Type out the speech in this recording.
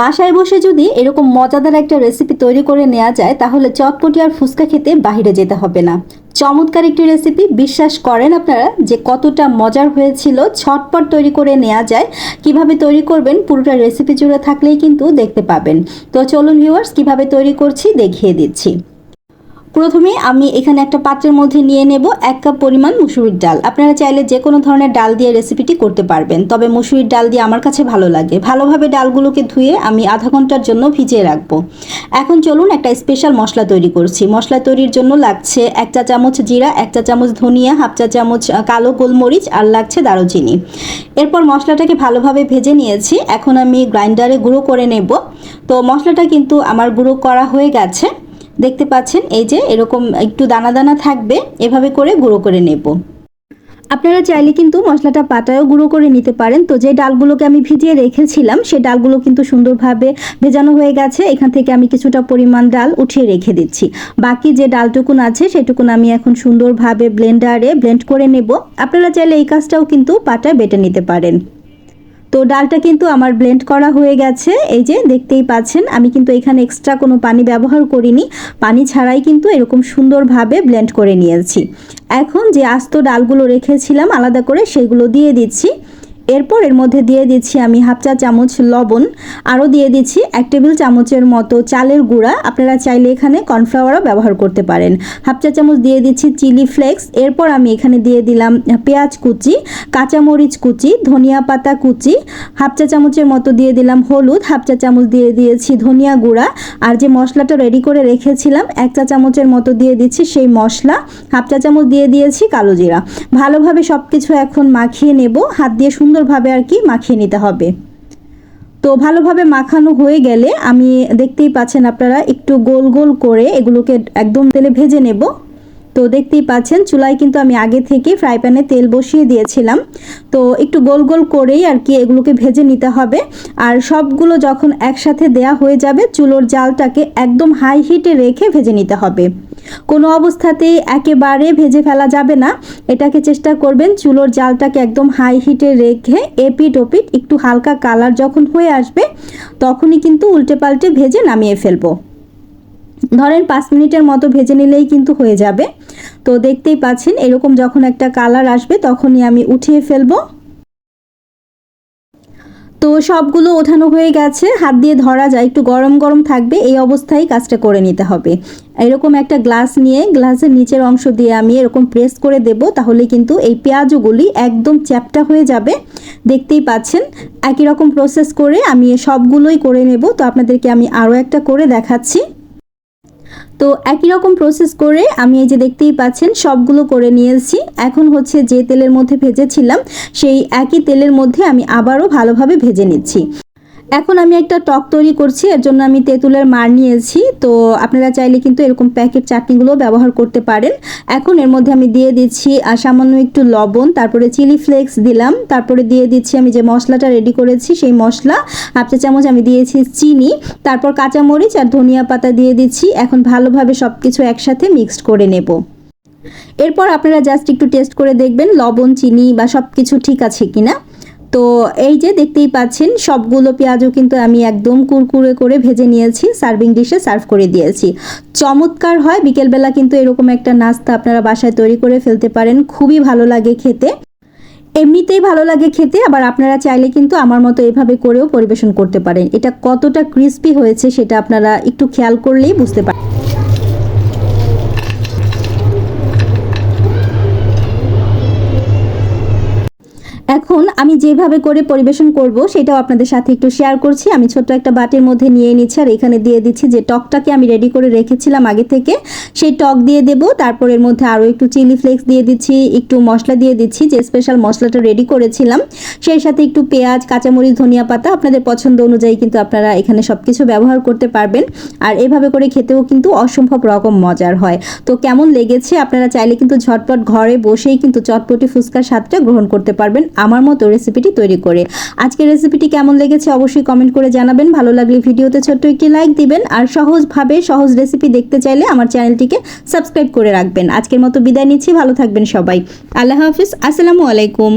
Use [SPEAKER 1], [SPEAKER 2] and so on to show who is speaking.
[SPEAKER 1] বাসায় বসে যদি এরকম মজাদার একটা রেসিপি তৈরি করে নেওয়া যায়, তাহলে চটপটি আর ফুচকা খেতে বাহিরে যেতে হবে না। চমৎকার একটি রেসিপি বিশ্বাস করেন আপনারা যে কতটা মজার হয়েছিল, ছটপট তৈরি করে নেওয়া যায়। কীভাবে তৈরি করবেন, পুরোটা রেসিপি জুড়ে থাকলেই কিন্তু দেখতে পাবেন। তো চলুন ভিউয়ার্স কীভাবে তৈরি করছি দেখিয়ে দিচ্ছি। প্রথমে আমি এখানে একটা পাত্রের মধ্যে নিয়ে নেব এক কাপ পরিমাণ মুসুরির ডাল। আপনারা চাইলে যে কোনো ধরনের ডাল দিয়ে রেসিপিটি করতে পারবেন। তবে মুসুরির ডাল দিয়ে আমার কাছে ভালো লাগে। ভালোভাবে ডালগুলোকে ধুয়ে আমি আধা ঘণ্টার জন্য ভিজিয়ে রাখব। এখন চলুন একটা স্পেশাল মশলা তৈরি করছি। মশলা তৈরির জন্য লাগছে এক চা চামচ জিরা, এক চা চামচ ধনিয়া, হাফ চা চামচ কালো গোলমরিচ আর লাগছে দারুচিনি। এরপর মশলাটাকে ভালোভাবে ভেজে নিয়েছি। এখন আমি গ্রাইন্ডারে গুঁড়ো করে নেব। তো মশলাটা কিন্তু আমার গুঁড়ো করা হয়ে গেছে। দেখতে পাচ্ছেন, এই যে এরকম একটু দানা দানা থাকবে, এভাবে করে গুঁড়ো করে নেব। আপনারা চাইলে কিন্তু মশলাটা পাটায়ও গুঁড়ো করে নিতে পারেন। তো যে ডালগুলোকে আমি ভিজিয়ে রেখেছিলাম সেই ডালগুলো কিন্তু সুন্দরভাবে ভেজানো হয়ে গেছে। এখান থেকে আমি কিছুটা পরিমাণ ডাল উঠিয়ে রেখে দিচ্ছি। বাকি যে ডালটুকুন আছে, সেটুকুন আমি এখন সুন্দরভাবে ব্লেন্ডারে ব্লেন্ড করে নেব। আপনারা চাইলে এই কাজটাও কিন্তু পাটায় বেটে নিতে পারেন। তো ডালটা কিন্তু আমার ব্লেন্ড করা হয়ে গেছে। এই যে দেখতেই পাচ্ছেন, আমি কিন্তু এখানে এক্সট্রা কোনো পানি ব্যবহার করিনি। পানি ছাড়াই কিন্তু এরকম সুন্দরভাবে ব্লেন্ড করে নিয়েছি। এখন যে আস্ত ডালগুলো রেখেছিলাম, আলাদা করে সেগুলো দিয়ে দিচ্ছি। এরপর এর মধ্যে দিয়ে দিচ্ছি আমি হাফ চা চামচ লবণ, আরও দিয়ে দিচ্ছি এক টেবিল চামচের মতো চালের গুঁড়া। আপনারা চাইলে এখানে কর্নফ্লাওয়ারও ব্যবহার করতে পারেন। হাফ চা চামচ দিয়ে দিচ্ছি চিলি ফ্লেক্স। এরপর আমি এখানে দিয়ে দিলাম পেঁয়াজ কুচি, কাঁচামরিচ কুচি, ধনিয়া পাতা কুচি। হাফ চা চামচের মতো দিয়ে দিলাম হলুদ। হাফ চা চামচ দিয়ে দিয়েছি ধনিয়া গুঁড়া। আর যে মশলাটা রেডি করে রেখেছিলাম, এক চা চামচের মতো দিয়ে দিচ্ছি সেই মশলা। হাফ চা চামচ দিয়ে দিয়েছি কালো জিরা। ভালোভাবে সব কিছু এখন মাখিয়ে নেব। হাত দিয়ে সুন্দরভাবে আর কি মাখিয়ে নিতে হবে। তো ভালোভাবে মাখানো হয়ে গেলে আমি দেখতেই পাচ্ছেন আপনারা, একটু গোল গোল করে এগুলোকে একদম তেলে ভেজে নেব। তো দেখতেই পাচ্ছেন, চুলায় কিন্তু আমি আগে থেকে ফ্রাই প্যানে তেল বসিয়ে দিয়েছিলাম। তো একটু গোল গোল করেই আর কি এগুলোকে ভেজে নিতে হবে। আর সবগুলো যখন একসাথে দেয়া হয়ে যাবে, চুলোর জালটাকে একদম হাই হিটে রেখে ভেজে নিতে হবে। কোনো অবস্থাতেই একেবারে ভেজে ফেলা যাবে না। এটাকে চেষ্টা করবেন চুলোর জালটাকে একদম হাই হিটে রেখে এপিট ওপিট একটু হালকা কালার যখন হয়ে আসবে, তখনই কিন্তু উল্টে পাল্টে ভেজে নামিয়ে ফেলব। ধরেন পাঁচ মিনিটের মতো ভেজে নিলেই কিন্তু হয়ে যাবে। তো দেখতেই পাচ্ছেন, এরকম যখন একটা কালার আসবে তখনই আমি উঠিয়ে ফেলব। তো সবগুলো ওঠানো হয়ে গেছে, হাত দিয়ে ধরা যায়, একটু গরম গরম থাকবে, এই অবস্থায় কাজটা করে নিতে হবে। এরকম একটা গ্লাস নিয়ে, গ্লাসের নিচের অংশ দিয়ে আমি এরকম প্রেস করে দেব, তাহলে কিন্তু এই পেঁয়াজগুলি একদম চ্যাপটা হয়ে যাবে। দেখতেই পাচ্ছেন, একই রকম প্রসেস করে আমি সবগুলোই করে নেব। তো আপনাদেরকে আমি আরও একটা করে দেখাচ্ছি। তো একই রকম প্রসেস করে আমি এই যে দেখতেই পাচ্ছেন, সবগুলো করে নিয়েছি। এখন হচ্ছে যে তেলের মধ্যে ভেজেছিলাম, সেই একই তেলের মধ্যে আমি আবারও ভালোভাবে ভেজে নিচ্ছি। এখন আমি একটা টক তৈরি করছি, এর জন্য আমি তেঁতুলের মার নিয়েছি। তো আপনারা চাইলে কিন্তু এরকম প্যাকেট চাটনিগুলো ব্যবহার করতে পারেন। এখন এর মধ্যে আমি দিয়ে দিচ্ছি সামান্য একটু লবণ, তারপরে চিলি ফ্লেক্স দিলাম। তারপরে দিয়ে দিচ্ছি আমি যে মশলাটা রেডি করেছি, সেই মশলা। হাফ চা চামচ আমি দিয়েছি চিনি, তারপর কাঁচামরিচ আর ধনিয়া পাতা দিয়ে দিচ্ছি। এখন ভালোভাবে সব কিছু একসাথে মিক্সড করে নেব। এরপর আপনারা জাস্ট একটু টেস্ট করে দেখবেন, লবণ, চিনি বা সব কিছু ঠিক আছে কিনা। তো এই যে দেখতেই পাচ্ছেন, সবগুলো পেঁয়াজও কিন্তু আমি একদম কুরকুরে করে ভেজে নিয়েছি, সার্ভিং ডিশে সার্ভ করে দিয়েছি। চমৎকার হয়, বিকেলবেলা কিন্তু এরকম একটা নাস্তা আপনারা বাসায় তৈরি করে ফেলতে পারেন, খুবই ভালো লাগে খেতে। এমনিতেই ভালো লাগে খেতে, আবার আপনারা চাইলে কিন্তু আমার মতো এভাবে করেও পরিবেশন করতে পারেন। এটা কতটা ক্রিস্পি হয়েছে সেটা আপনারা একটু খেয়াল করলেই বুঝতে পারেন এখন আমি যেভাবে করে পরিবেশন করব, সেটাও আপনাদের সাথে একটু শেয়ার করছি। আমি ছোট্ট একটা বাটির মধ্যে নিয়ে নিচ্ছি আর এখানে দিয়ে দিচ্ছি যে টকটাকে আমি রেডি করে রেখেছিলাম আগে থেকে। সেই টক দিয়ে দেব, তারপর এর মধ্যে আরও একটু চিলি ফ্লেক্স দিয়ে দিচ্ছি, একটু মশলা দিয়ে দিচ্ছি, যে স্পেশাল মশলাটা রেডি করেছিলাম। সেই সাথে একটু পেঁয়াজ, কাঁচামরিচ, ধনিয়া পাতা, আপনাদের পছন্দ অনুযায়ী কিন্তু আপনারা এখানে সব কিছু ব্যবহার করতে পারবেন। আর এভাবে করে খেতেও কিন্তু অসম্ভব রকম মজার হয়। তো কেমন লেগেছে আপনারা চাইলে কিন্তু ঝটপট ঘরে বসেই কিন্তু চটপটি ফুচকার স্বাদটা গ্রহণ করতে পারবেন। আমার মতো রেসিপিটি তৈরি করে। আজকে রেসিপিটি কেমন লেগেছে অবশ্যই কমেন্ট করে জানাবেন। ভালো লাগলে ভিডিওতে ছোট্ট একটি লাইক দিবেন। আর সহজভাবে সহজ রেসিপি দেখতে চাইলে আমার চ্যানেলটিকে সাবস্ক্রাইব করে রাখবেন। আজকের মতো বিদায় নিচ্ছি। ভালো থাকবেন সবাই। আল্লাহ হাফিজ। আসসালামু আলাইকুম।